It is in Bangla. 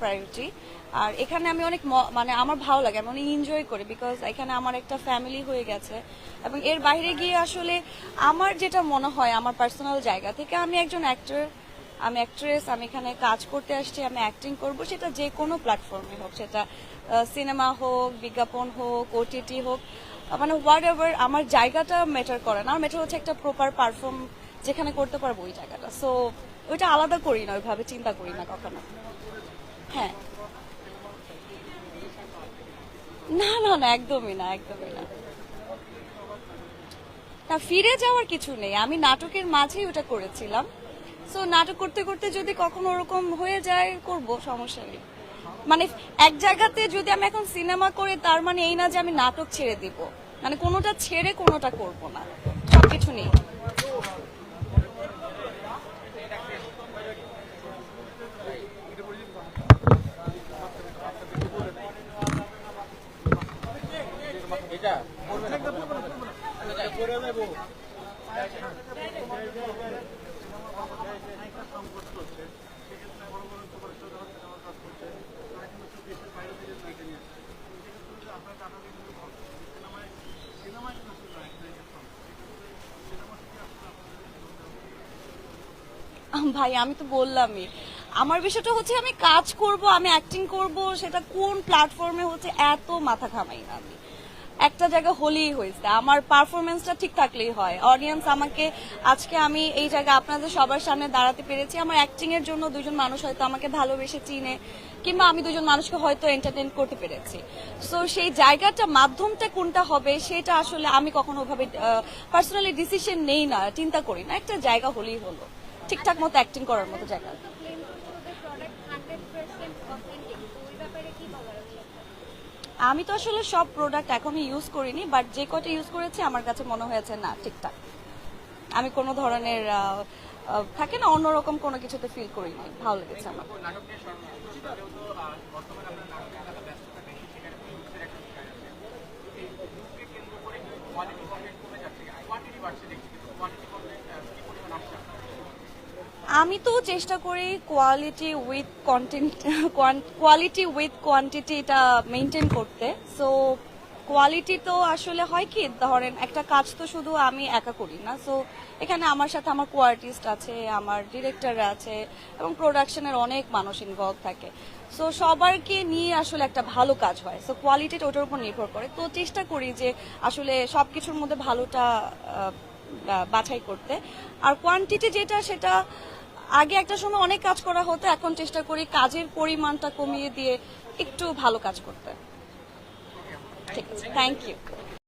প্রায়োরিটি আর এখানে আমি অনেক মানে আমার ভালো লাগে, আমি অনেক এনজয় করি বিকজ এখানে আমার একটা ফ্যামিলি হয়ে গেছে। এবং এর বাইরে গিয়ে আসলে আমার যেটা মনে হয়, আমার পার্সোনাল জায়গা থেকে আমি একজন অ্যাক্টর আমি অ্যাক্ট্রেস আমি এখানে কাজ করতে আসছি, আমি অ্যাক্টিং করব, সেটা যে কোনো প্ল্যাটফর্মে হোক, সেটা সিনেমা হোক, বিজ্ঞাপন হোক ওটিটি হোক মানে হোয়াট এভার আমার জায়গাটা ম্যাটার করে না। ম্যাটার হচ্ছে একটা প্রপার পারফর্ম যেখানে করতে পারব ওই জায়গাটা। সো ওইটা আলাদা করি না, ওইভাবে চিন্তা করি না কখনো। হ্যাঁ। না না না, একদমই না একদমই না। না ফিরে যাওয়ার কিছু নেই। আমি নাটকের মাঝেই ওটা করেছিলাম। সো নাটক করতে করতে যদি কখনো ওরকম হয়ে যায়, করব, সমস্যা নেই। মানে এক জায়গাতে যদি আমি এখন সিনেমা করে, তার মানে এই না যে আমি নাটক ছেড়ে দিব। মানে কোনোটা ছেড়ে কোনোটা করব না। সবকিছু নেই। ভাই, আমি তো বললামই। আমার বিষয়টা হচ্ছে আমি কাজ করব, আমি অ্যাক্টিং করব, সেটা কোন প্ল্যাটফর্মে হচ্ছে এত মাথা ঘামাই না আমি। একটা জায়গা হলেই হয়েছে আমার পারফরমেন্সটা ঠিক থাকলেই হয়। অডিয়েন্স আমাকে, আজকে আমি এই জায়গায় আপনাদের সবার সামনে দাঁড়াতে পেরেছি। আমার অ্যাক্টিং এর জন্য দুজন মানুষ হয়তো আমাকে ভালোবেসে চিনে, কিংবা আমি দুজন মানুষকে হয়তো এন্টারটেন করতে পেরেছি। সো সেই জায়গাটা, মাধ্যমটা কোনটা হবে, সেটা আসলে আমি কখনো ওভাবে পার্সোনালি ডিসিশন নেই না, চিন্তা করি না। একটা জায়গা হলেই হলো। ঠিকঠাক মতো অ্যাক্টিং করার মতো জায়গা। আমি তো আসলে সব প্রোডাক্ট এখনও ইউজ করিনি বাট যে কটা ইউজ করেছি আমার কাছে মনে হয়েছে না, ঠিকঠাক। আমি কোনো ধরনের থাকে না, অন্যরকম কোনো কিছুতে ফিল করিনি, ভালো লেগেছে আমার। আমি তো চেষ্টা করি quality with content quality with quantity এটা মেনটেন করতে। সো কোয়ালিটি তো আসলে হয় কি, ধরেন একটা কাজ তো শুধু আমি একা করি না। সো এখানে আমার সাথে আমার কোয়ার্টিস্ট আছে, আমার ডিরেক্টর আছে এবং প্রোডাকশনের অনেক মানুষ ইনভলভ থাকে। সো সবারকে নিয়ে আসলে একটা ভালো কাজ হয়। সো কোয়ালিটিটা ওটার উপর নির্ভর করে। তো চেষ্টা করি যে আসলে সব কিছুর মধ্যে ভালোটা বাছাই করতে। আর কোয়ান্টিটি যেটা, সেটা আগে একটা সময় অনেক কাজ করা হতো, এখন চেষ্টা করি কাজের পরিমাণটা কমিয়ে দিয়ে একটু ভালো কাজ করতে। ঠিক আছে থ্যাংক ইউ